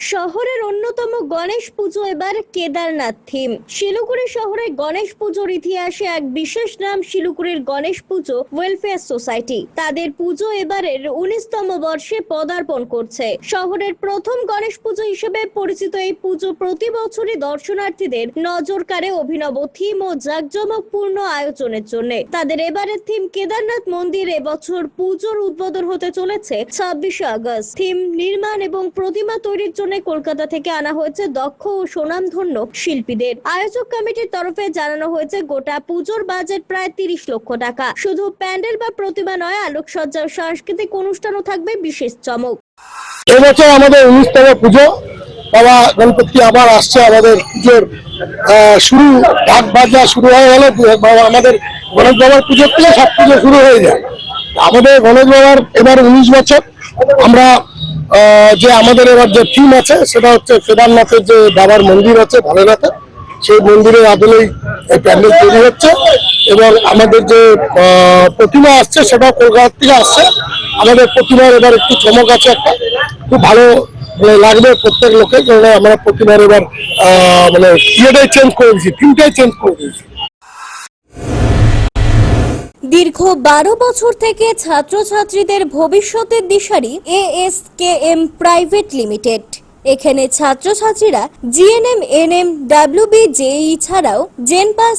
শহরের অন্যতম গণেশ পুজো এবার কেদারনাথ থিম। শিলিগুড়ি শহরে গণেশ পুজোর ইতিহাসে এক বিশেষ নাম শিলিগুড়ির গণেশ পুজো ওয়েলফেয়ার সোসাইটি। তাদের পুজো এবারের উনিশতম বর্ষে পদার্পণ করছে। শহরের প্রথম গণেশ পুজো হিসেবে পরিচিত এই পুজো প্রতি বছরই দর্শনার্থীদের নজর কাড়ে অভিনব থিম ও জাঁকজমকপূর্ণ আয়োজনের জন্য। তাদের এবারের থিম কেদারনাথ মন্দির এবছর পুজোর উদ্বোধন হতে চলেছে ছাব্বিশে আগস্ট। থিম নির্মাণ এবং প্রতিমা তৈরির জন্য কলকাতা থেকে আনা হয়েছে দক্ষ ও সুনামধন্য শিল্পীদের। আয়োজক কমিটির তরফে জানানো হয়েছে গোটা পুজোর বাজেট প্রায় তিরিশ লক্ষ টাকা। শুধু প্যান্ডেল বা প্রতিমা নয়, আলোকসজ্জা ও সাংস্কৃতিক অনুষ্ঠানও থাকবে বিশেষ চমক। এবছর আমাদের উনিশতম পুজো। বাবা গণপতি আবার আসছে আমাদের পুজোর শুরু ঢাক বাজা শুরু হয়ে গেলে। বাবা আমাদের গণেশ বাবার পুজোর থেকে সব পুজো শুরু হয়ে যায়। আমাদের গণেশ বাবার এবার উনিশ বছর। আমরা যে আমাদের এবার যে থিম আছে, সেটা হচ্ছে কেদারনাথের যে বাবার মন্দির আছে ভোলেনাথের সেই মন্দিরের আদলেই এই প্যান্ডেল তৈরি হচ্ছে। এবং আমাদের যে প্রতিমা আসছে, সেটাও কলকাতা থেকে আসছে। আমাদের প্রতিমার এবার একটু চমক আছে একটা। খুব ভালো মানে লাগবে প্রত্যেক লোকে কারণ আমরা প্রতিমার এবার মানে ইয়েটাই চেঞ্জ করে দিয়েছি থিমটাই চেঞ্জ করে দিয়েছি। দীর্ঘ বারো বছর থেকে ছাত্রছাত্রীদের ভবিষ্যতের দিশারি A S K M private limited. এখানে ছাত্রছাত্রীরা GNM N NM WB JE ছাড়াও জেনপাস